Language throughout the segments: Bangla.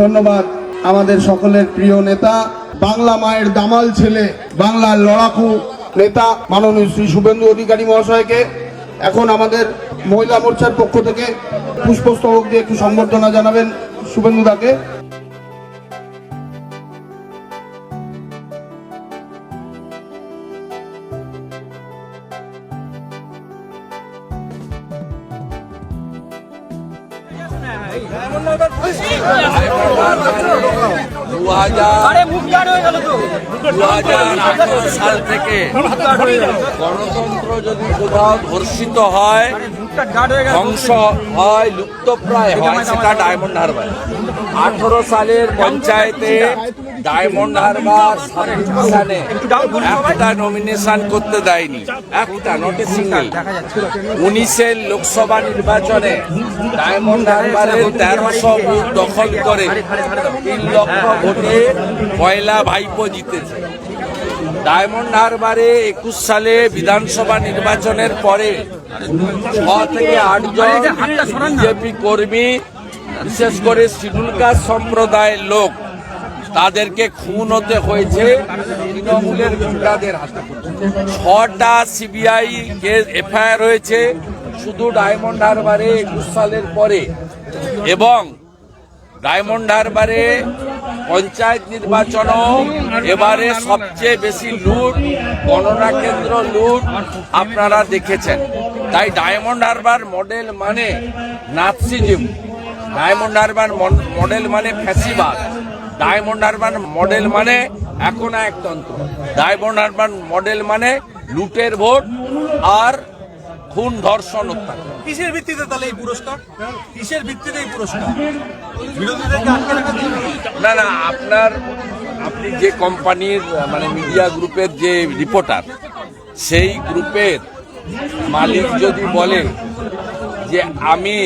ধন্যবাদ আমাদের সকলের প্রিয় নেতা, বাংলা মায়ের দামাল ছেলে, বাংলার লড়াকু নেতা, মাননীয় শ্রী শুভেন্দু অধিকারী মহাশয়কে। এখন আমাদের মহিলা মোর্চার পক্ষ থেকে পুষ্পস্তবক দিয়ে একটু সম্বর্ধনা জানাবেন শুভেন্দু দাকে দু হাজার সাল থেকে গণতন্ত্র যদি কোথাও ধর্ষিত হয় ধ্বংস হয় লুপ্তপ্রায় হয় সেটা ডায়মন্ড হারবার। আঠারো সালের পঞ্চায়েতে ডায়মন্ড হারবার সাবডিভিশনে একটা নমিনেশন করতে দেয়নি। একটা নট এ সিঙ্গেল উনিশের লোকসভা নির্বাচনে ডায়মন্ড হারবারের তেরোশো বুথ দখল করে। তিন লক্ষ ভোটে পয়লা ভাইপো জিতেছে। ডায়মন্ড হারবারে একুশ সালে বিধানসভা নির্বাচনের পরে ছ থেকে আটজন বিজেপি কর্মী বিশেষ করে শিডুল কাস্ট সম্প্রদায়ের লোক তাদেরকে খুন হতে হয়েছে তৃণমূলের গুন্ডাদের হাতে। ছটা সিবিআই কেস এফআইআর হয়েছে, শুধু ডায়মন্ড হারবারে একুশ সালের পরে। এবং ডায়মন্ড হারবারে পঞ্চায়েত নির্বাচনও এবারে সবচেয়ে বেশি লুট, গণনা কেন্দ্র লুট আপনারা দেখেছেন। তাই ডায়মন্ড হারবার মডেল মানে নাৎসিজিম। ডায়মন্ড হারবার মডেল মানে ফ্যাসিবাদ। ডায়মন্ড হারবার মডেল মানে এখন এক একতন্ত্র ডায়মন্ড হারবার মডেল মানে লুটের ভোট আর খুন ধর্ষণ অত্যাচার কিসের ভিত্তিতে তাহলে এই পুরস্কার? কিসের ভিত্তিতে এই পুরস্কার? বিরোধীদেরকে আটকে রাখার জন্য না না আপনার আপনি যে কোম্পানির মানে মিডিয়া গ্রুপের যে রিপোর্টার সেই গ্রুপের মালিক যদি বলে যে আমি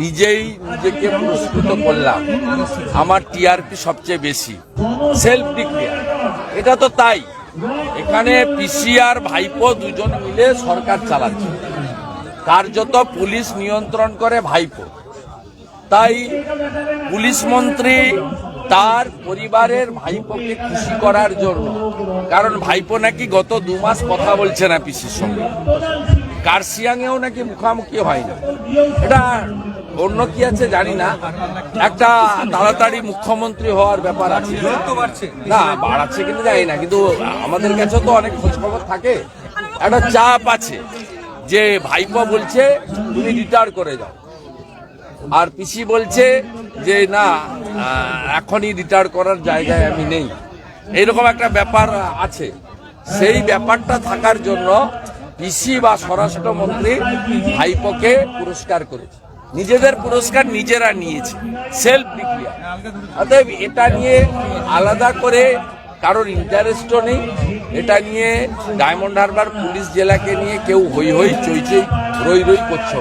নিজেই নিজেকে পুরস্কৃত করলাম। আমার টিআরপি সবচেয়ে বেশি। সেলফ ডিক্লেয়ার এটা তো তাই। এখানে পিসি আর ভাইপো দুজন মিলে সরকার চালাচ্ছে। কার্যত পুলিশ নিয়ন্ত্রণ করে ভাইপো। তাই পুলিশ মন্ত্রী তার পরিবারের ভাইপোকে খুশি করার জন্য, কারণ ভাইপো নাকি গত দু মাস কথা বলছে না পিসির সঙ্গে। কার্সিয়াংয়েও নাকি মুখামুখি হয় না এটা অন্য কি আছে জানি না। একটা তাড়াতাড়ি মুখ্যমন্ত্রী হওয়ার ব্যাপার আছে। না বাড়াচ্ছে কিন্তু জানি না কিন্তু আমাদের কাছে তো অনেক খোঁজখবর থাকে। একটা চাপ আছে যে ভাইপো বলছে তুমি রিটায়ার করে যাও আর পিসি বলছে যে না এখনই রিটায়ার করার জায়গায় আমি নেই। এইরকম একটা ব্যাপার আছে। সেই ব্যাপারটা থাকার জন্য পিসি বা স্বরাষ্ট্রমন্ত্রী ভাইপোকে পুরস্কার করেছে নিজেদের পুরস্কার নিজেরা নিয়েছে সেলফ ডিক্লিয়ার অতএব এটা নিয়ে আলাদা করে কারোর ইন্টারেস্টও নেই, এটা নিয়ে ডায়মন্ড হারবার পুলিশ জেলাকে নিয়ে কেউ হই হই চইচই চই রই রই করছে।